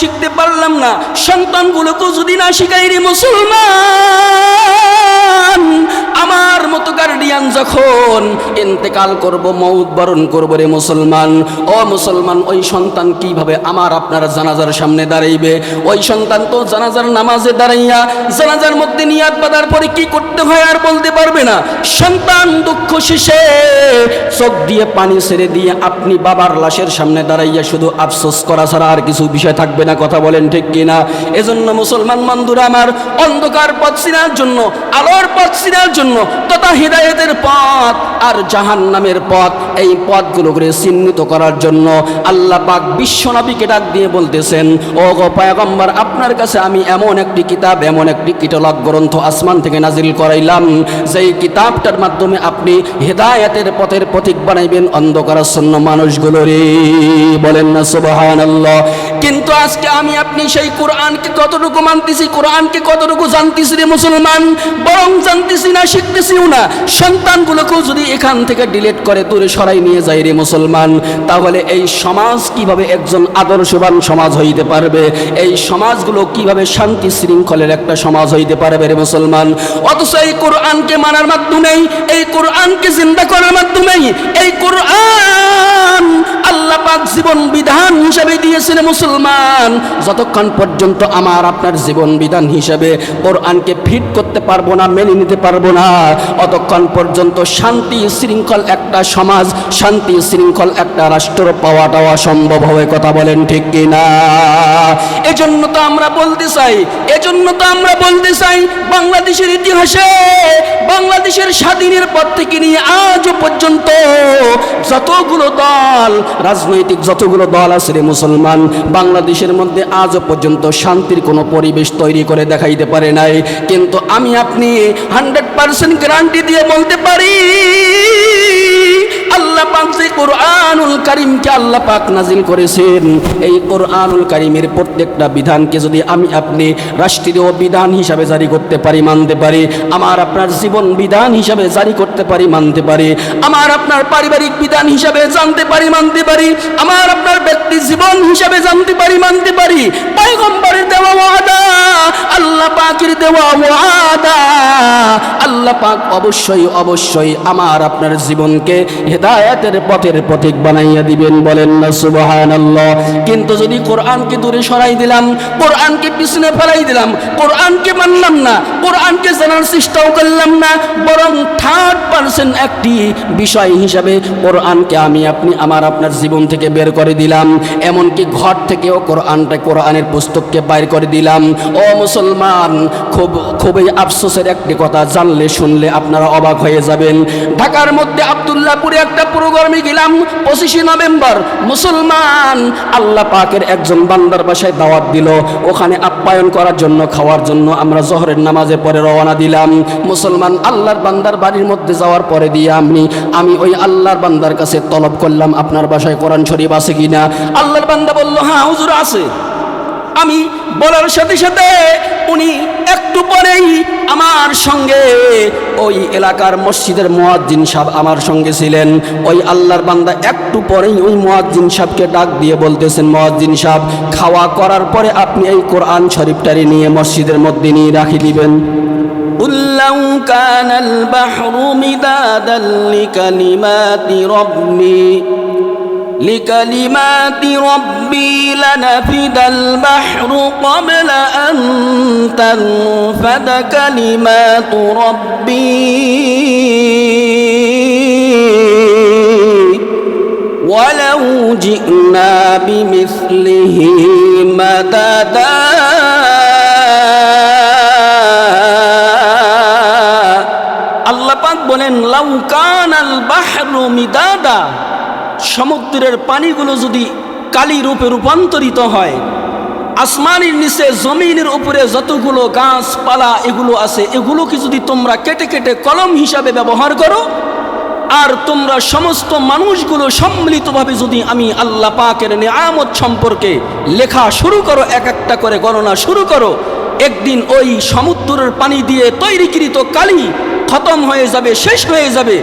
শিখতে পারলাম না। সন্তানগুলোকে যদি না শিখাই রে মুসলমান আমার মতো গার্ডিয়ান যখন ইন্তেকাল করব, মৌত বরণ করব রে মুসলমান। ও মুসলমান, ওই সন্তান কীভাবে আমার আপনার জানাজার সামনে দাঁড়াইবে? ওই সন্তান তো জানাজার নামাজে দাঁড়াইয়া জানাজার মধ্যে নিয়াত বাঁধার পরে কি করতে হয় আর বলতে পারবে না। সন্তান দুঃখ শেষে চোখ দিয়ে পানি ছেড়ে দিয়ে আপনি বাবার লাশের সামনে দাঁড়াইয়া শুধু আফসোস করা ছাড়া আর কিছু বিষয় থাকবে না, কথা বলেন ঠিক কিনা? এজন্য মুসলমান বন্ধুরা আমার অন্ধকার পথ চিনার জন্য, আলোর পথ চিনার জন্য তথা হৃদায়তের পথ আর জাহান নামের পথ। এই পথগুলো করে চিহ্নিত করার জন্য আল্লাহ পাক বিশ্বনবীকে ডাক দিয়ে বলতেছেন ও গো পায়গম্বর, আপনার কাছে আমি এমন একটি কিতাব, এমন একটি কিটলক গ্রন্থ আসমান থেকে নাজিল করাইলাম। যেই কিতাবটার মাধ্যমে আপনি হেদায়েতের পথের প্রতীক বানাইবেন অন্ধকারাচ্ছন্ন মানুষগুলো রে বলেন না, সুবহানাল্লাহ। কিন্তু আজকে আমি আপনি সেই কোরআনকে কতটুকু মানতেছি, কোরআনকে কতটুকু জানতেছি রে মুসলমান? বরং জানতেছি না শিখতেছিও না, সন্তানগুলোকেও যদি এখান থেকে ডিলিট করে, দূরে সরাই নিয়ে যায় রে মুসলমান, তাহলে এই সমাজ কীভাবে একজন আদর্শবান সমাজ হইতে পারবে? এই সমাজগুলো কীভাবে শান্তি শৃঙ্খলের একটা সমাজ হইতে পারবে রে মুসলমান? অথচ এই কোরআনকে মানার মাধ্যমেই, এই কোরআনকে জিন্দা করার মাধ্যমেই, এই কোরআন আল্লাহ পাক জীবন বিধান দিয়েছেন মুসলমান, যতক্ষণ পর্যন্ত আমার আপনার জীবন বিধান হিসাবে কোরআনকে ফিট করতে পারব না, মেনে নিতে পারব না, অতক্ষণ পর্যন্ত শান্তি শৃঙ্খল একটা সমাজ, শান্তি শৃঙ্খল একটা রাষ্ট্র পাওয়াটাও অসম্ভব হবে, কথা বলেন ঠিক কিনা? এজন্য তো আমরা বলতে চাই, এজন্য তো আমরা বলতে চাই, বাংলাদেশের ইতিহাসে, বাংলাদেশের স্বাধীনের পর থেকে নিয়ে আজও পর্যন্ত যতগুলো দল, রাজনৈতিক যতগুলো দল আছে মুসলমান বাংলাদেশের মধ্যে আজও পর্যন্ত শান্তির কোনো পরিবেশ তৈরি করে দেখাইতে পারে নাই। কিন্তু আমি আপনি হান্ড্রেড পার্সেন্ট গ্যারান্টি দিয়ে বলতে পারি, আল্লাহ প্রত্যেকটা বিধানকে যদি আমি আপনি রাষ্ট্রীয় বিধান হিসাবে জারি করতে পারি, মানতে পারি, আমার আপনার জীবন বিধান হিসাবে জারি করতে পারি, মানতে পারি, আমার আপনার পারিবারিক বিধান হিসাবে জানতে পারি, মানতে পারি, আমার আপনার ব্যক্তি জীবন হিসাবে জানতে পারি, মানতে পারি। পয়গম্বরের দেওয়া ওয়াদা, আল্লাহ পাকের দেওয়া ওয়াদা। আল্লাহ পাক অবশ্যই অবশ্যই আমার আপনার জীবনকে হেদায়েতের পথের পথিক বানাইয়া দিবেন বলেন না, সুবহানাল্লাহ। কিন্তু যদি কোরআনকে দূরে সরাই দিলাম, কোরআনকে পিছনে ফেলাই দিলাম, কোরআনকে মানলাম না, কোরআনকে জানার চেষ্টাও করলাম না, বরং থার্ড পার্সেন্ট একটি বিষয় হিসাবে কোরআনকে আমি আপনি আমার আপনার জীবন থেকে বের করে দিলাম। এমনকি ঘর থেকেও কোরআনটা, কোরআনের পুস্তককে বাইর করে দিলাম। ও মুসলমান, খুব, খুবই আফসোসের একটি কথা, জানলে, শুনলে আপনারা অবাক হয়ে যাবেন। ঢাকার মধ্যে আবদুল্লাহপুরে একটা প্রোগ্রামে গেলাম, পঁচিশে নভেম্বর, মুসলমান। আল্লাহ পাকের একজন বান্দার বাসায় দাওয়াত দিল। ওখানে আপ্যায়ন করার জন্য, খাওয়ার জন্য আমরা জহরের নামাজে পরে রওনা দিলাম। মুসলমান, আল্লাহর বান্দার বাড়ির মধ্যে যাওয়ার পরে দিয়ে আমি আমি ওই আল্লাহর বান্দার কাছে তলব করলাম, আপনার বাসায় কোরআন শরীফ আছে কিনা? আল্লাহর বান্দা বলল হ্যাঁ হুজুর আছে। আমি বলার সাথে সাথে উনি একটু পরেই আমার সঙ্গে ওই এলাকার মসজিদের মোয়াজ্জিন সাহেব আমার সঙ্গে ছিলেন। ওই আল্লাহর বান্দা একটু পরেই ওই মোয়াজ্জিন সাহেবকে ডাক দিয়ে বলতেছেন, মোয়াজ্জিন সাহেব, খাওয়া করার পরে আপনি এই কোরআন শরীফটারি নিয়ে মসজিদের মধ্যে নিয়ে রাখি দিবেন। উল্লাউ কানাল বাহরু মিদাদাল লিকালিমাতি রব্বী। لكلمات ربي لنفد البحر قبل أن تنفد كلمات ربي ولو جئنا بمثله مددا আল্লাহ পাক বলেন লাউকান আল বাহরু মিদাদা সমুদ্রের পানিগুলো যদি কালি রূপে রূপান্তরিত হয়, আসমানের নিচে, জমিনের উপরে যতগুলো গাছপালা এগুলো আছে, এগুলোকে যদি তোমরা কেটে কেটে কলম হিসাবে ব্যবহার করো, আর তোমরা সমস্ত মানুষগুলো সম্মিলিতভাবে যদি আমি আল্লাহ পাকের নিয়ামত সম্পর্কে লেখা শুরু করো, এক একটা করে গণনা শুরু করো একদিন ওই সমুদ্রের পানি দিয়ে তৈরিকৃত কালি খতম হয়ে যাবে, শেষ হয়ে যাবে।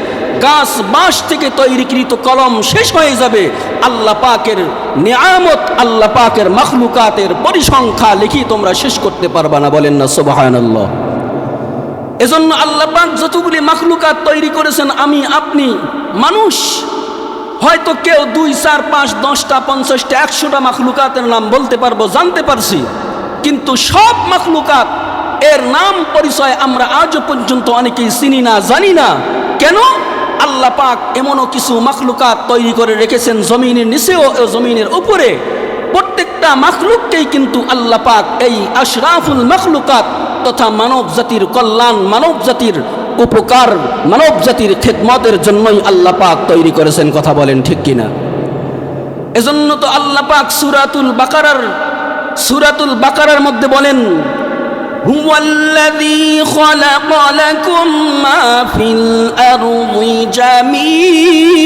গাছ বাঁশ থেকে তৈরিকৃত কলম শেষ হয়ে যাবে। আল্লাহ পাকের নিয়ামত, আল্লাহ পাকের মখলুকাতের পরিসংখ্যা লিখি তোমরা শেষ করতে পারবা না, বলেন না, সুবহানাল্লাহ। এজন্য আল্লাহ পাক যতগুলি মাখলুকাত তৈরি করেছেন, আমি, আপনি, মানুষ, হয়তো কেউ দুই, চার, পাঁচ, দশটা, পঞ্চাশটা, একশোটা মাখলুকাতের নাম বলতে পারব, জানতে পারছি। কিন্তু সব মাখলুকাত এর নাম পরিচয় আমরা আজও পর্যন্ত অনেকেই চিনি না, জানি না। কেন? আল্লাহ পাক এমনও কিছু মাখলুকাত তৈরি করে রেখেছেন জমিনের নিচেও ও জমিনের উপরে। প্রত্যেকটা মাখলুককেই কিন্তু আল্লাহ পাক এই আশরাফুল মাখলুকাত তথা মানব জাতির কল্যাণ, মানব জাতির উপকার, মানব জাতির খেদমতের জন্যই আল্লাহ পাক তৈরি করেছেন, কথা বলেন ঠিক কিনা? এজন্য তো আল্লাহ পাক সুরাতুল বাকারার সুরাতুল বাকারার মধ্যে বলেন هو الذي خلق لكم ما في الأرض جميعا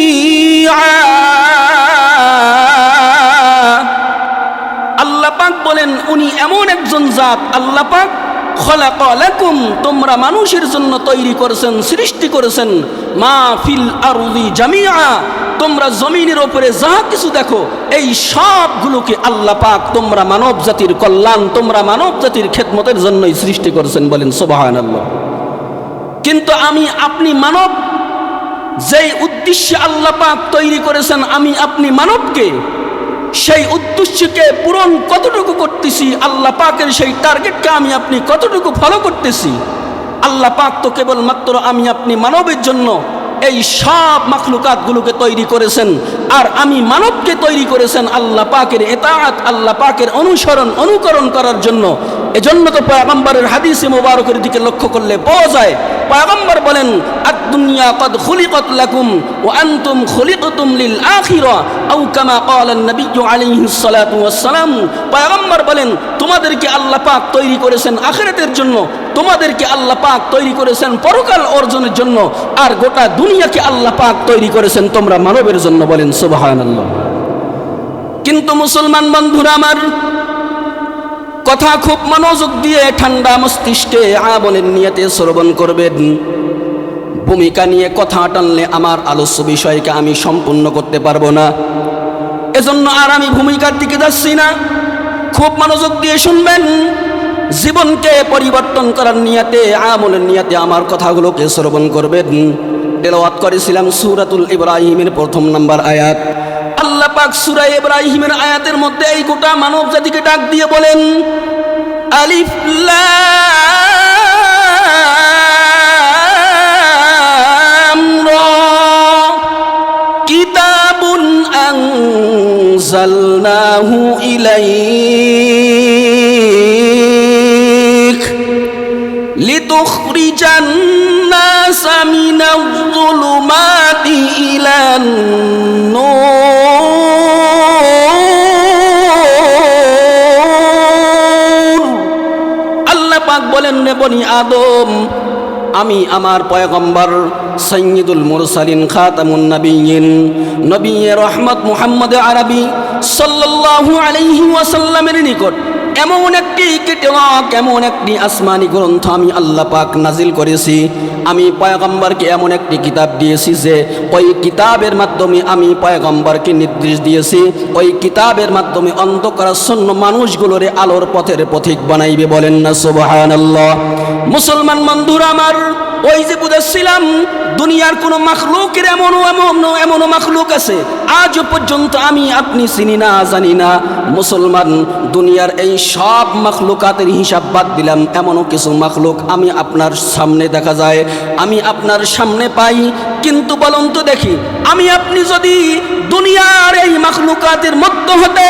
আল্লাহ পাক বলেন উনি এমন একজন জাত আল্লাহ পাক খলাকুম তোমরা মানুষের জন্য তৈরি করেছেন, সৃষ্টি করেছেন, মা ফিল আরুদি জামিয়া তোমরা জমিনের ওপরে যা কিছু দেখো, এই সবগুলোকে আল্লাহ পাক তোমরা মানব জাতির কল্যাণ, তোমরা মানব জাতির খেদমতের জন্যই সৃষ্টি করেছেন বলেন সোবাহান আল্লাহ কিন্তু আমি, আপনি মানব, যেই উদ্দেশ্যে আল্লাহ পাক তৈরি করেছেন, আমি আপনি মানবকে সেই উদ্দেশ্যকে পূরণ কতটুকু করতেছি, আল্লাহ পাকের সেই টার্গেটকে আমি আপনি কতটুকু ফলো করতেছি? আল্লাহ পাক তো কেবলমাত্র আমি আপনি মানবের জন্য এই সব মাখলুকাতগুলোকে তৈরি করেছেন, আর আমি মানবকে তৈরি করেছেন আল্লাহ পাকের এতাত আল্লাহ পাকের অনুসরণ, অনুকরণ করার জন্য। এজন্য তো পয়গম্বরের হাদিসে মোবারকের দিকে লক্ষ্য করলে পাওয়া যায়, পয়গম্বর বলেন, আদ-দুনিয়া কদ খুলিকত লাকুম ওয়া আনতুম খুলিকতুম লিল আখিরা আও কামা ক্বালা নবী আলাইহিস সালাতু ওয়াস সালাম পয়গম্বর বলেন, তোমাদেরকে আল্লাহ পাক তৈরি করেছেন আখিরাতের জন্য, তোমাদেরকে আল্লাহ পাক তৈরি করেছেন পরকাল অর্জনের জন্য, আর গোটা দুনিয়াকে আল্লাহ পাক তৈরি করেছেন তোমরা মানবের জন্য বলেন সুবহানাল্লাহ। কিন্তু মুসলমান বন্ধুরা আমার কথা খুব মনোযোগ দিয়ে ঠান্ডা মস্তিষ্কে আমলের নিয়তে শ্রবণ করবেন। ভূমিকা নিয়ে কথা টানলে আমার আলোচ্য বিষয়কে আমি সম্পূর্ণ করতে পারব না। এজন্য আর আমি ভূমিকার দিকে যাচ্ছি না। খুব মনোযোগ দিয়ে শুনবেন। জীবনকে পরিবর্তন করার নিয়াতে, আমলের নিয়াতে আমার কথাগুলোকে শ্রবণ করবেন। তেলাওয়াত করেছিলাম সুরাতুল ইব্রাহিমের প্রথম নাম্বার আয়াত। পাক সুরা ইব্রাহিমের আয়াতের মধ্যে এই গোটা মানব জাতিকে ডাক দিয়ে বলেন, আলিফ কিতাবুন আনজালনাহু ইলাইক লিতুখরিজান নাস মিনাল যুলুমাতি ইলান নূর বনি আদম, আমি আমার পয়গম্বর সৈয়দুল মুরসালিন খাতামুন নবীন নবী রহমত মুহাম্মদ আরবি সাল্লাল্লাহু আলাইহি ওয়াসাল্লামের নিকট। এমন একটি কিতাব এমন একটি আসমানি গ্রন্থ আমি আল্লাহ পাক নাজিল করেছি। আমি পয়গম্বরকে এমন একটি কিতাব দিয়েছি যে, ওই কিতাবের মাধ্যমে আমি পয়গম্বরকে নির্দেশ দিয়েছি, ওই কিতাবের মাধ্যমে অন্ধকারাচ্ছন্ন মানুষগুলোরে আলোর পথের পথিক বানাইবে বলেন না, সুবহানাল্লাহ। মুসলমান বন্ধুরা আমার, ওই যে বুঝেছিলাম দুনিয়ার কোনো মাখলুকের এমন এমন, এমনও মাখলুক আছে আজও পর্যন্ত আমি আপনি চিনি না, জানি না। মুসলমান, দুনিয়ার এই সব মাখলুকাতের হিসাব বাদ দিলাম, এমনও কিছু মাখলুক আমি আপনার সামনে দেখা যায় আমি আপনার সামনে পাই, কিন্তু বলন্ত দেখি, আমি আপনি যদি দুনিয়ার এই মখলুকাতের মধ্য হতে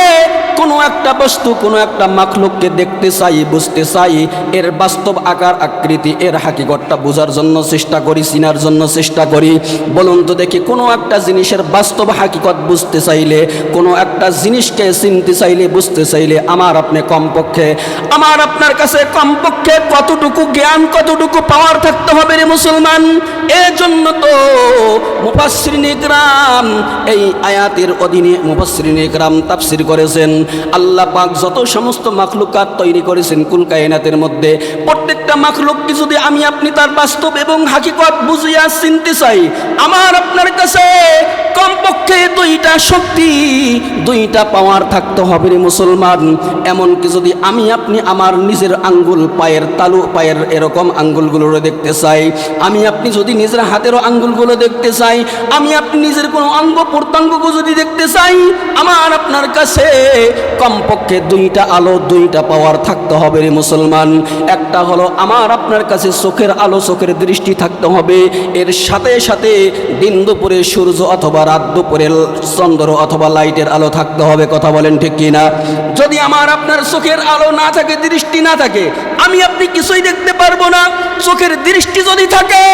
কোনো একটা বস্তু, কোনো একটা মাখলুককে দেখতে চাই, বুঝতে চাই, এর বাস্তব আকার, আকৃতি, এর হাকিগতটা বোঝার জন্য চেষ্টা করি, চিনার জন্য চেষ্টা করি। বলুন তো দেখি, কোনো একটা জিনিসের বাস্তব হাকিকত বুঝতে চাইলে, কোনো একটা জিনিসকে চিনতে চাইলে, বুঝতে চাইলে আমার আপনি কমপক্ষে, আমার আপনার কাছে কমপক্ষে কতটুকু জ্ঞান, কতটুকু পাওয়ার থাকতে হবে রে মুসলমান? এজন্য তো মুফাসসিরিন ইকরাম এই আয়াতের অধীনে মুফাসসিরিন ইকরাম তাফসীর করেছেন। আল্লাহ পাক যত সমস্ত মাখলুকাত তৈরি করেছেন কুল কায়নাতের মধ্যে, প্রত্যেকটা মাখলুককে যদি আমি আপনি তার বাস্তব এবং হাকিকত বুঝিয়া চিনতে চাই, আমার আপনার কাছে কমপক্ষে দুইটা শক্তি, দুইটা পাওয়ার থাকতে হবে রে মুসলমান। এমনকি যদি আমি আপনি আমার নিজের আঙ্গুল পায়ের তালু পায়ের এরকম আঙ্গুলগুলো দেখতে চাই, আমি আপনি যদি নিজের হাতেরও আঙ্গুলগুলো দেখতে চাই, আমি আপনি নিজের কোনো অঙ্গ প্রত্যঙ্গকে যদি দেখতে চাই, আমার আপনার কাছে কমপক্ষে দুইটা আলো, দুইটা পাওয়ার থাকতে হবে রে মুসলমান। একটা হলো আমার আপনার কাছে চোখের আলো, চোখের দৃষ্টি থাকতে হবে। এর সাথে সাথে দিন দুপুরে সূর্য অথবা রাত দুপুরে চন্দ্র অথবা লাইটের আলো থাকতে হবে, কথা বলেন ঠিক কি না যদি আমার আপনার চোখের আলো না থাকে, দৃষ্টি না থাকে, আমি আপনি কিছুই দেখতে পারব না। চোখের দৃষ্টি যদি থাকে,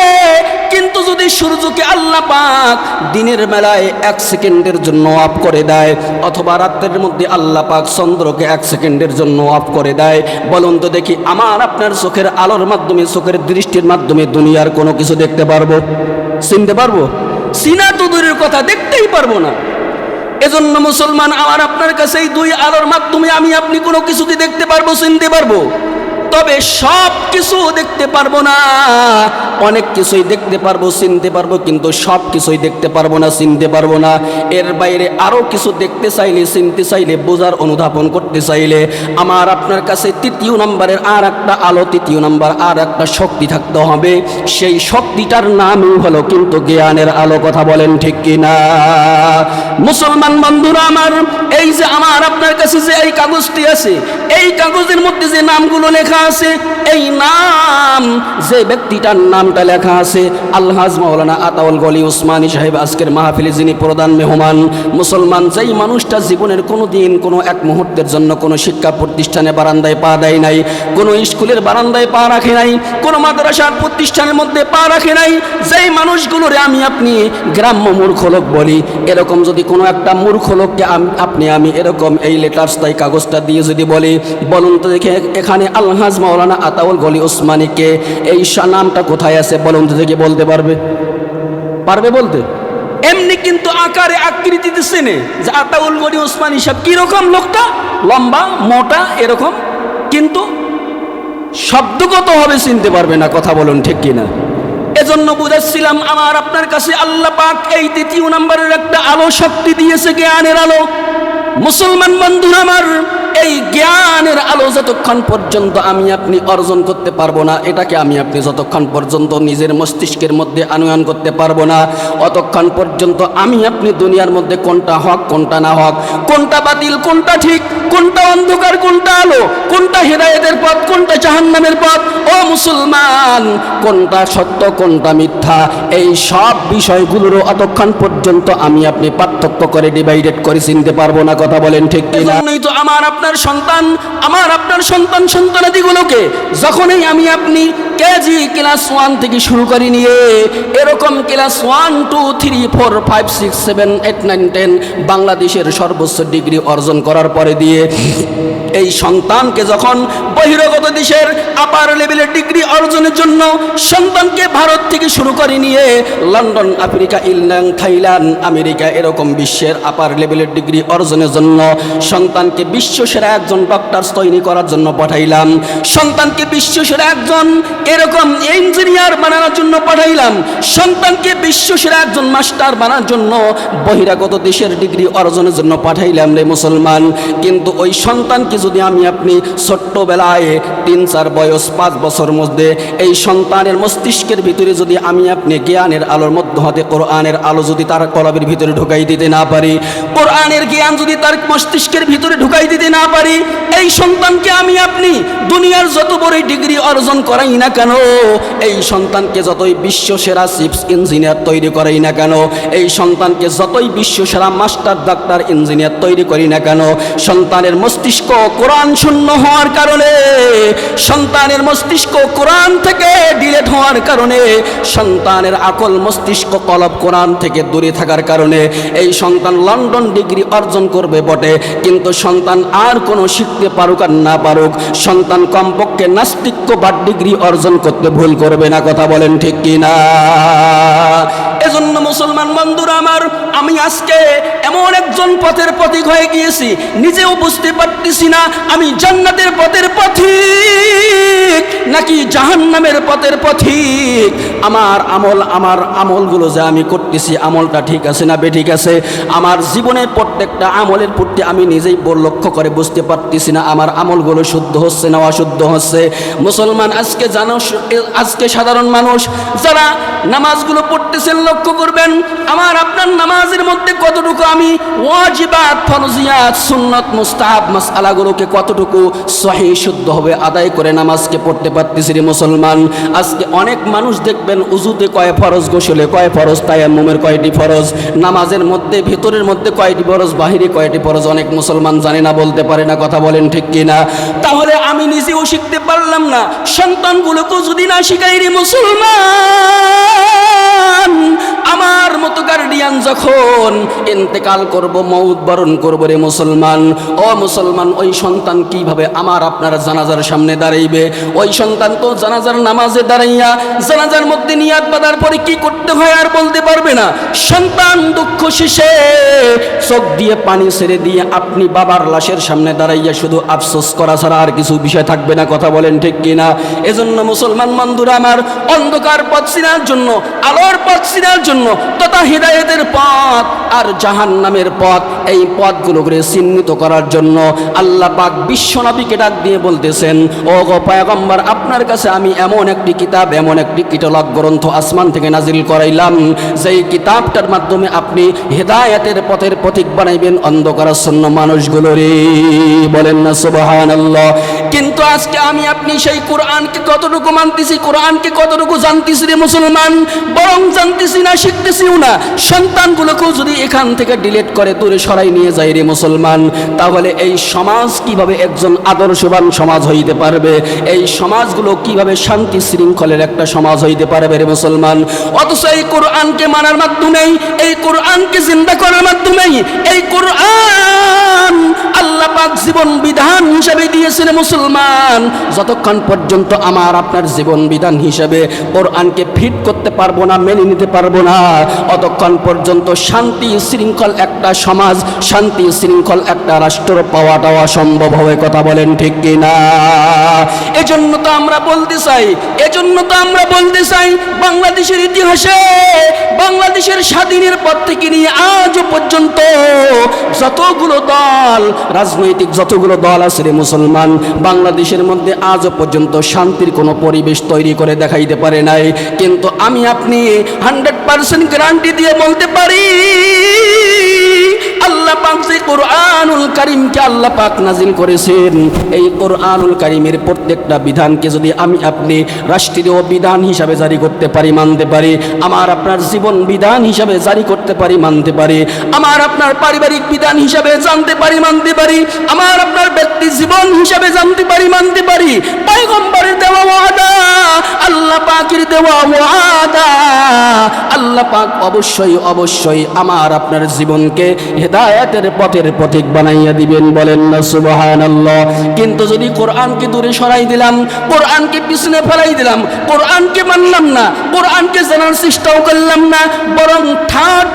কিন্তু যদি সূর্যকে আল্লাহ পাক দিনের বেলায় এক সেকেন্ডের জন্য অফ করে দেয়, অথবা রাত্রের মধ্যে আল্লাহ পাক চন্দ্রকে এক সেকেন্ডের জন্য অফ করে দেয়, বলুন তো দেখি, আমার আপনার চোখের আলোর মাধ্যমে, চোখের দৃষ্টির মাধ্যমে দুনিয়ার কোনো কিছু দেখতে পারব? চিনতে পারব? চিনা তো দূরের কথা, দেখতেই পারব না। এজন্য মুসলমান, আমার আপনার কাছে এই দুই আলোর মাধ্যমে আমি আপনি কোনো কিছুকে দেখতে পারব, চিনতে পারব? তবে সব কিছু দেখতে পারব না। অনেক কিছুই দেখতে পারব, চিনতে পারব, কিন্তু সব কিছুই দেখতে পারব না, চিনতে পারব না। এর বাইরে আরও কিছু দেখতে চাইলে, চিনতে চাইলে, বোঝার অনুধাবন করতে চাইলে আমার আপনার কাছে তৃতীয় নম্বরের আর একটা আলো, তৃতীয় নম্বর আর একটা শক্তি থাকতে হবে। সেই শক্তিটার নামই হলো কিন্তু জ্ঞানের আলো, কথা বলেন ঠিক কিনা? মুসলমান বন্ধুরা আমার, এই যে আমার আপনার কাছে যে এই কাগজটি আছে, এই কাগজের মধ্যে যে নামগুলো লেখা আছে, এই নাম, যে ব্যক্তিটার নামটা লেখা আছে, আলহাজ মাওলানা আতাউল গলি উসমানী সাহেব, আজকের মাহফিলে যিনি প্রধান মেহমান, মুসলমান, যেই মানুষটা জীবনের কোনো দিন কোনো এক মুহূর্তের জন্য কোনো শিক্ষা প্রতিষ্ঠানে বারান্দায় পা দেয় নাই, কোনো স্কুলের বারান্দায় পা রাখে নাই, কোনো মাদ্রাসার প্রতিষ্ঠানের মধ্যে পা রাখে নাই, যেই মানুষগুলোরে আমি আপনি গ্রাম্য মূর্খ লোক বলি, এরকম যদি কোনো একটা মূর্খ লোককে আপনি আমি এরকম এই লেটার্স তাই কাগজটা দিয়ে যদি বলি, বলুন তো দেখে এখানে আলহাজ মাওলানা আতাউল গলি ওসমানীকে এই নামটা কোথায় আছে বলুন দেখে বলতে পারবে? পারবে বলতে? এমনি কিন্তু আকারে আকৃতিতে চেনে যে আতাউল গনি ওসমানী সাহেব কীরকম লোকটা? লম্বা, মোটা, এরকম। কিন্তু শব্দগত হবে চিনতে পারবে না, কথা বলুন ঠিক কিনা। এজন্য বুঝাচ্ছিলাম আমার আপনার কাছে আল্লাহ পাক এই তৃতীয় নম্বরের একটা আলো শক্তি দিয়েছে জ্ঞানের আলো। মুসলমান বন্ধুরা আমার এই জ্ঞানের আলো যতক্ষণ পর্যন্ত আমি আপনি অর্জন করতে পারব না, এটাকে আমি আপনি যতক্ষণ পর্যন্ত নিজের মস্তিষ্কের মধ্যে আনয়ন করতে পারব না, অতক্ষণ পর্যন্ত আমি আপনি দুনিয়ার মধ্যে কোনটা হক, কোনটা না হক, কোনটা বাতিল, কোনটা ঠিক, কোনটা অন্ধকার, কোনটা আলো, কোনটা হেদায়েতের পথ, কোনটা জাহান্নামের পথ, ও মুসলমান, কোনটা সত্য, কোনটা মিথ্যা, এই সব বিষয়গুলোরও অতক্ষণ পর্যন্ত আমি আপনি পার্থক্য করে ডিভাইডেড করে চিনতে পারব না, কথা বলেন ঠিক কিনা? তো আমার আপনার সন্তান, আমার আপনার সন্তান সন্তানাদিগুলোকে যখনই আমি আপনি কেজি ক্লাস ওয়ান থেকে শুরু করি নিয়ে এরকম class one two three four five six seven eight nine ten বাংলাদেশের সর্বোচ্চ ডিগ্রি অর্জন করার পরে দিয়ে এই সন্তানকে যখন বহিরগত দেশের আপার লেভেলের ডিগ্রি অর্জনের জন্য সন্তানকে ভারত থেকে শুরু করে নিয়ে London, Africa, England, Thailand, America এরকম বিশ্বের আপার লেভেলের ডিগ্রি অর্জনের জন্য সন্তানকে বিশ্বসেরা একজন ডক্টর তৈরি করার জন্য পাঠাইলাম। সন্তানকে বিশ্বসেরা একজন এরকম ইঞ্জিনিয়ার বানানোর জন্য পাঠাইলাম। সন্তানকে বিশ্বসেরা একজন মাস্টার বানানোর জন্য বহিরাগত দেশের ডিগ্রি অর্জনের জন্য পাঠাইলাম রে মুসলমান। কিন্তু ওই সন্তানকে যদি আমি আপনি ছোট্টবেলায় তিন, চার বয়স, পাঁচ বছর মধ্যে এই সন্তানের মস্তিষ্কের ভিতরে যদি আমি আপনি জ্ঞানের আলোর মধ্য হতে কোরআনের আলো যদি তার কলবের ভিতরে ঢুকাই দিতে না পারি, কোরআনের জ্ঞান যদি তার মস্তিষ্কের ভিতরে ঢুকাই দিতে না পারি, এই সন্তানকে আমি আপনি দুনিয়ার যত বড়ই ডিগ্রি অর্জন করাই না কেন, এই সন্তানকে যতই বিশ্ব সেরা চিপস ইঞ্জিনিয়ার তৈরি করাই না কেন, এই সন্তানকে যতই বিশ্ব সেরা মাস্টার, ডাক্তার, ইঞ্জিনিয়ার তৈরি করি না কেন, সন্তানের মস্তিষ্ক কোরআন শূন্য হওয়ার কারণে, সন্তানের মস্তিষ্ক কোরআন থেকে ডিলেট হওয়ার কারণে, সন্তানের আকল মস্তিষ্ক কলব কোরআন থেকে দূরে থাকার কারণে, এই সন্তান লন্ডন ডিগ্রি অর্জন করবে বটে, কিন্তু সন্তান আর কোনো শিখতে পারুক আর না পারুক, সন্তান কমপক্ষে নাস্তিক্য বা ডিগ্রি অর্জন করতে ভুল করবে না, কথা বলেন ঠিক কি না এজন্য মুসলমান বন্ধুরা আমার, আমি আজকে এমন একজন পথের পথিক হয়ে গিয়েছি, নিজেও বুঝতে পারতেছি না, আমি জান্নাতের পথের পথিক নাকি জাহান্নামের পথের পথিক আমার আমল, আমার আমলগুলো যে আমি করতেছি, আমলটা ঠিক আছে না বে ঠিক আছে? আমার জীবনে প্রত্যেকটা আমলের প্রতি আমি নিজেই লক্ষ্য করে বুঝতে পারতেছি না, আমার আমলগুলো শুদ্ধ হচ্ছে না অশুদ্ধ হচ্ছে? মুসলমান আজকে জানো, আজকে সাধারণ মানুষ, যারা নামাজগুলো পড়তেছেন লক্ষ্য করবেন? আমার আপনার নামাজের মধ্যে কতটুকু আমি ওয়াজিবাত, ফরজিয়াত, সুন্নত, মুস্তাহাব মাসআলাগুলোকে কতটুকু সহি হবে আদায় করে নামাজকে পড়তে পারতেছি রে মুসলমান? আজকে অনেক মানুষ দেখবেন উজুতে কয় ফরজ গোসলে, কয় ফরজ তায়াম্মুমের কয়টি ফরজ? নামাজের মধ্যে, ভিতরের মধ্যে কয়টি ফরজ, বাহিরে কয়টি ফরজ? অনেক মুসলমান জানে না, বলতে পারে না, কথা বলেন ঠিক কিনা? তাহলে আমি নিজেও শিখতে পারলাম না। সন্তানগুলোকেও যদি না শিখাই রে মুসলমান আমার মতো গার্ডিয়ান যখন ইন্তেকাল করব, মৌত বরণ করব রে মুসলমান, ও মুসলমান, ওই সন্তান কীভাবে আমার আপনার জানাজার সামনে দাঁড়াইবে? ওই সন্তান তো জানাজার নামাজে দাঁড়াইয়া জানাজার মধ্যে নিয়াত বাঁধার পরে কি করতে হয় আর বলতে পারবে না। সন্তান দুঃখ শেষে চোখ দিয়ে পানি ছেড়ে দিয়ে আপনি বাবার লাশের সামনে দাঁড়াইয়া শুধু আফসোস করা ছাড়া আর কিছু বিষয় থাকবে না, কথা বলেন ঠিক কিনা? এজন্য মুসলমান বন্ধুরা আমার অন্ধকার পথ চিনার জন্য, আলোর পথ চিনার জন্য তথা হৃদায়তের পথ আর জাহান নামের পথ। এই পথগুলোকে চিহ্নিত করার জন্য আল্লাহ পাক বিশ্বনবীকে ডাক দিয়ে বলতেছেন, ও গো পয়গম্বর, আপনার কাছে আমি এমন একটি কিতাব, এমন একটি কিটলক গ্রন্থ আসমান থেকে নাজিল করাইলাম। যেই কিতাবটার মাধ্যমে আপনি হেদায়েতের পথের প্রতীক বানাইবেন অন্ধকারাচ্ছন্ন মানুষগুলো রে বলেন না সুবাহান কিন্তু আজকে আমি আপনি সেই কোরআনকে কতটুকু মানতেছি, কোরআনকে কতটুকু জানতেছি রে মুসলমান? বরং জানতেছি না, শিখতেছিও না। সন্তানগুলোকেও যদি এখান থেকে ডিলিট করে, দূরে সরাই নিয়ে যায় রে মুসলমান। তাহলে এই সমাজ কীভাবে একজন আদর্শবান সমাজ হইতে পারবে? এই সমাজগুলো কীভাবে শান্তি শৃঙ্খলের একটা সমাজ হইতে পারবে রে মুসলমান? অথচ এই কোরআনকে মানার মাধ্যমেই এই কোরআনকে জিন্দা করার মাধ্যমেই এই কোরআন আল্লাহ পাক জীবন বিধান হিসেবে দিয়েছেন মুসলমান যতক্ষণ পর্যন্ত আমার আপনার জীবন বিধান হিসেবে কোরআনকে ফিট করতে পারব না, মেনে নিতে পারব না, অতক্ষণ পর্যন্ত শান্তি শৃঙ্খল একটা সমাজ, শান্তি শৃঙ্খল একটা রাষ্ট্র পাওয়াটা অসম্ভব হবে, কথা বলেন ঠিক কি না এজন্য তো আমরা বলতে চাই, এজন্য তো আমরা বলতে চাই, বাংলাদেশের ইতিহাসে, বাংলাদেশের স্বাধীনের পর থেকে নিয়ে আজও পর্যন্ত যতগুলো দল, রাজনৈতিক যতগুলো দল আছে মুসলমান বাংলাদেশের মধ্যে আজও পর্যন্ত শান্তির কোনো পরিবেশ তৈরি করে দেখাইতে পারে নাই। কিন্তু আমি আপনি হান্ড্রেড পার্সেন্ট গ্যারান্টি দিয়ে বলতে পারি। আল্লাহ পাক যে কোরআনুল কারিমকে আল্লাহ পাক নাজিল করেছেন, এই কোরআনুল কারিমের প্রত্যেকটা বিধানকে যদি আমি আপনি রাষ্ট্রীয় বিধান হিসাবে জারি করতে পারি, মানতে পারি, আমার আপনার জীবন বিধান হিসাবে জারি করতে পারি, মানতে পারি, আমার আপনার পারিবারিক বিধান হিসাবে জানতে পারি, মানতে পারি, আমার আপনার ব্যক্তি জীবন হিসাবে জানতে পারি, মানতে পারি দেওয়া ওয়াদা, আল্লাহ পাকের দেওয়া ওয়াদা, আল্লাহ পাক অবশ্যই অবশ্যই আমার আপনার জীবনকে হেদায়েতের পথের পথিক বানাইয়া দিবেন বলেন না, সুবহানাল্লাহ। কিন্তু যদি কোরআনকে দূরে সরাই দিলাম, কোরআনকে পিছনে ফেলাই দিলাম, কোরআনকে মানলাম না, কোরআনকে জানার চেষ্টাও করলাম না, বরং থার্ড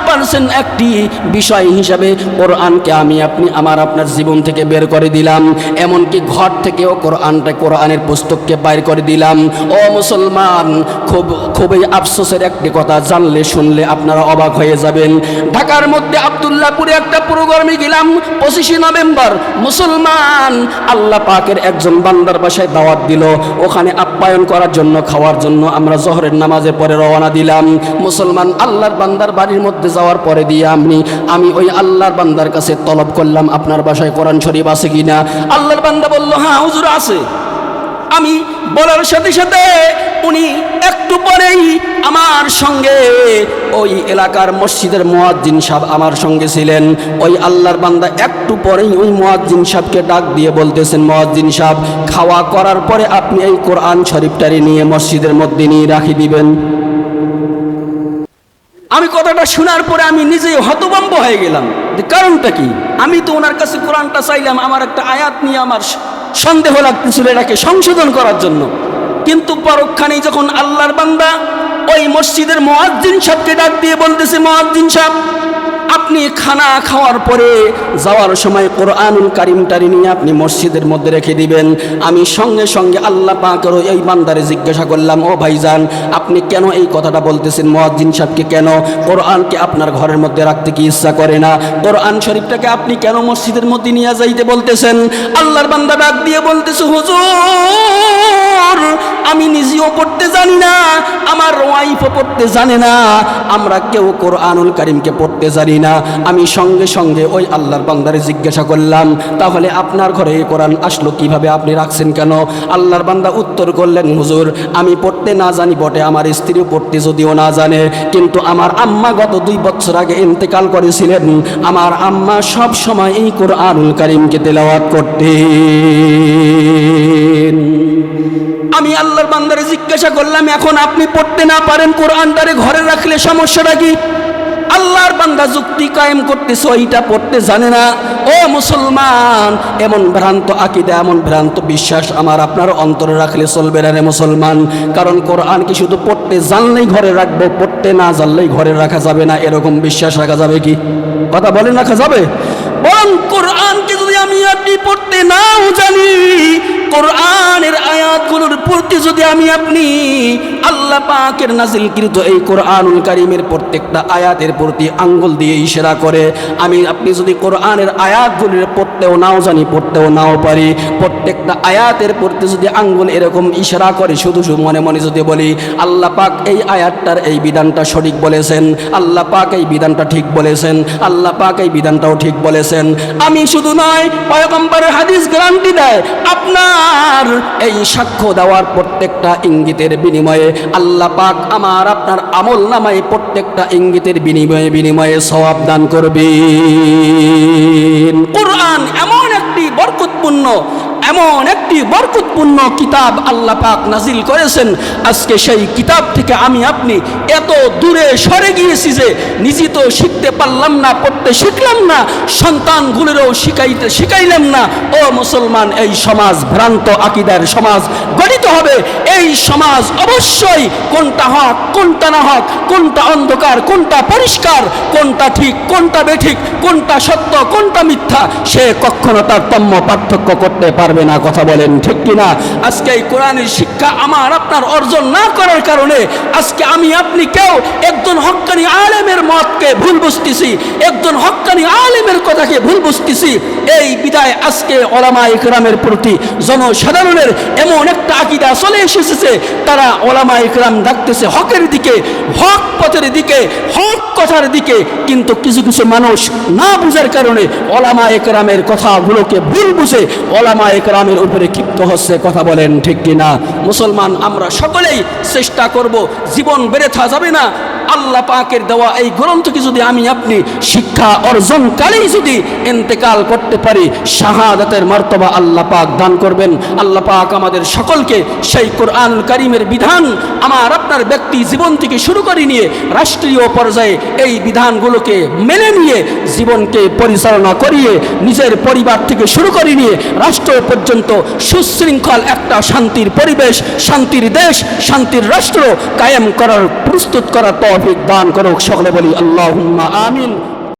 একটি বিষয় হিসাবে কোরআনকে আমি আপনি আমার আপনার জীবন থেকে বের করে দিলাম, এমনকি ঘর থেকেও কোরআনটা কোরআনের পুস্তককে বাইর করে দিলাম। ও মুসলমান, খুব, খুবই আফসোসের একটি কথা, জানলে শুনলে আপনারা অবাক হয়ে যাবেন। ঢাকার মধ্যে আবদুল্লাহপুরে একটা প্রোগ্রামে গেলাম, পঁচিশে নভেম্বর। মুসলমান আল্লাহ পাকের একজন বান্দার বাসায় দাওয়াত দিল। ওখানে আপ্যায়ন করার জন্য, খাওয়ার জন্য আমরা জহরের নামাজের পরে রওনা দিলাম। মুসলমান আল্লাহর বান্দার বাড়ির মধ্যে যাওয়ার পরে দিয়ে আমি আমি ওই আল্লাহর বান্দার কাছে তলব করলাম, আপনার বাসায় কোরআন শরীফ আছে কিনা? আল্লাহর বান্দা বলল হ্যাঁ হুজুর আছে। আমি বলার সাথে সাথে উনি একটু পরেই আমার সঙ্গে ওই এলাকার মসজিদের মোয়াজ্জিন সাহেব আমার সঙ্গে ছিলেন। ওই আল্লাহর বান্দা একটু পরেই ওই মোয়াজ্জিন সাহেবকে ডাক দিয়ে বলতেছেন, মোয়াজ্জিন সাহেব, খাওয়া করার পরে আপনি এই কোরআন শরীফটারি নিয়ে মসজিদের মধ্যে নিয়ে রাখি দিবেন। আমি কথাটা শোনার পরে আমি নিজেই হতভম্ব হয়ে গেলাম। কারণটা কি? আমি তো ওনার কাছে কোরআনটা চাইলাম, আমার একটা আয়াত নিয়ে আমার সন্দেহ লাগতেছিল এটাকে সংশোধন করার জন্য। কিন্তু পরক্ষণে যখন আল্লাহর বান্দা ওই মসজিদের মোয়াজ্জিন সাহেবকে ডাক দিয়ে বলতেছে, মোয়াজ্জিন সাহেব আপনি খানা খাওয়ার পরে যাওয়ার সময় কোরআনুল কারিমটারি নিয়ে আপনি মসজিদের মধ্যে রেখে দিবেন। আমি সঙ্গে সঙ্গে আল্লাহ পাকেরও এই বান্দারে জিজ্ঞাসা করলাম, ও ভাইজান, আপনি কেন এই কথাটা বলতেছেন? মোয়াজ্জিন সাহেবকে কেন? কোরআনকে আপনার ঘরের মধ্যে রাখতে কি ইচ্ছা করে না? কোরআন শরীফটাকে আপনি কেন মসজিদের মধ্যে নিয়ে যাইতে বলতেছেন? আল্লাহর বান্দা ডাক দিয়ে বলতেছে, হুজুর, আমি নিজেও পড়তে জানি না, আমার ওয়াইফও পড়তে জানে না, আমরা কেউ কোরআনুল কারিমকে পড়তে জানি না। আমি সঙ্গে সঙ্গে ওই আল্লাহর বান্দারে জিজ্ঞাসা করলাম, তাহলে আপনার ঘরে কোরআন আসলো কীভাবে? আপনি রাখছেন কেন? আল্লাহর বান্দা উত্তর করলেন, হুজুর, আমি পড়তে না জানি বটে, আমার স্ত্রীও পড়তে যদিও না জানে, কিন্তু আমার আম্মা গত দুই বছর আগে ইন্তেকাল করেছিলেন। আমার আম্মা সব সময় এই কোরআনুল কারিমকে তেলাওয়াত করতে আমি আল্লাহর বান্দারে জিজ্ঞাসা করলাম, এখন আপনি পড়তে না পারেন কোরআনটারে ঘরে রাখলে সমস্যাটা কি? আল্লাহর বান্দা যুক্তি কায়েম করতেছে, ওইটা পড়তে জানে না। ও মুসলমান, এমন ভ্রান্ত আকিদা, এমন ভ্রান্ত বিশ্বাস আমার আপনার অন্তরে রাখলে চলবে না রে মুসলমান। কারণ কোরআন কি শুধু পড়তে জানলেই ঘরে রাখব, পড়তে না জানলেই ঘরে রাখা যাবে না, এরকম বিশ্বাস রাখা যাবে কি? কথা বলেন, রাখা যাবে? বরং কোরআনকে যদি আমি আপনি পড়তে নাও জানি কোরআনের আয়াতগুলোর প্রতি যদি আমি আপনি আল্লাহ পাকের নাজিলকৃত এই কোরআনুল কারিমের প্রত্যেকটা আয়াতের প্রতি আঙ্গুল দিয়ে ইশারা করে, আমি আপনি যদি কোরআনের আয়াতগুলির পড়তেও নাও জানি, পড়তেও নাও পারি, প্রত্যেকটা আয়াতের প্রতি যদি আঙ্গুল এরকম ইশারা করে, শুধু শুধু মনে মনে যদি বলি, আল্লাহ পাক এই আয়াতটার এই বিধানটা সঠিক বলেছেন, আল্লাহ পাক এই বিধানটা ঠিক বলেছেন, আল্লাহ পাক এই বিধানটাও ঠিক বলেছেন। আমি শুধু নয়, পয়গম্বরের হাদিস গ্যারান্টি দেয়, আপনার এই সাক্ষ্য দেওয়ার প্রত্যেকটা ইঙ্গিতের বিনিময়ে আল্লাহ পাক আমার আপনার আমল নামায় প্রত্যেকটা ইঙ্গিতের বিনিময়ে বিনিময়ে সবাব দান করবেন। কোরআন এমন একটি বরকতপূর্ণ এমন একটি বরকতপূর্ণ কিতাব আল্লাহ পাক নাজিল করেছেন। আজকে সেই কিতাব থেকে আমি আপনি এত দূরে সরে গিয়েছি যে নিজে তো শিখতে পারলাম না, পড়তে শিখলাম না, সন্তানগুলোরও শিখাইতে শিখাইলাম না। ও মুসলমান, এই সমাজ ভ্রান্ত আকিদার সমাজ গঠিত হবে। এই সমাজ অবশ্যই কোনটা হক, কোনটা না হক, কোনটা অন্ধকার, কোনটা পরিষ্কার, কোনটা ঠিক, কোনটা বেঠিক, কোনটা সত্য, কোনটা মিথ্যা, সে কখনো তার তম্য পার্থক্য করতে পারবে না, কথা বলেন, ঠিক কিনা? আজকে এই কোরআনের শিক্ষা আমার আপনার অর্জন না করার কারণে আজকে আমি আপনি কেউ একজন হক্কানি আলেমের মতকে ভুল বুঝতেছি, একজন হক্কানি আলেমের কথাকে ভুল বুঝতেছি। এই বিদায় আজকে ওলামা ইকরামের প্রতি জনসাধারণের এমন একটা আকিদা চলে এসেছে তারা ওলামা ইকরাম ডাকতেছে হকের দিকে, হক পথের দিকে, হক কথার দিকে, কিন্তু কিছু কিছু মানুষ না বুঝার কারণে ওলামা একরামের কথাগুলোকে ভুল বুঝে ওলামা একরামের উপরে ক্ষিপ্ত হচ্ছে, কথা বলেন ঠিক কিনা? মুসলমান, আমরা সকলেই চেষ্টা করব, জীবন বেড়ে থা যাবে না। আল্লাহ পাকের দেওয়া এই গ্রন্থকে যদি আমি আপনি শিক্ষা অর্জনকালেই যদি ইন্তেকাল করতে পারি, শাহাদাতের মর্তবা আল্লাহ পাক দান করবেন। আল্লাহ পাক আমাদের সকলকে সেই কোরআন কারিমের বিধান আমার আপনার ব্যক্তি জীবন থেকে শুরু করে নিয়ে রাষ্ট্রীয় পর্যায়ে এই বিধানগুলোকে মেনে নিয়ে জীবনকে পরিচালনা করিয়ে নিজের পরিবার থেকে শুরু করে নিয়ে রাষ্ট্র পর্যন্ত সুশৃঙ্খল একটা শান্তির পরিবেশ, শান্তির দেশ, শান্তির রাষ্ট্র কায়েম করার, প্রস্তুত করার তৌফিক দান করুক সকলে বলি আল্লাহ আমিন।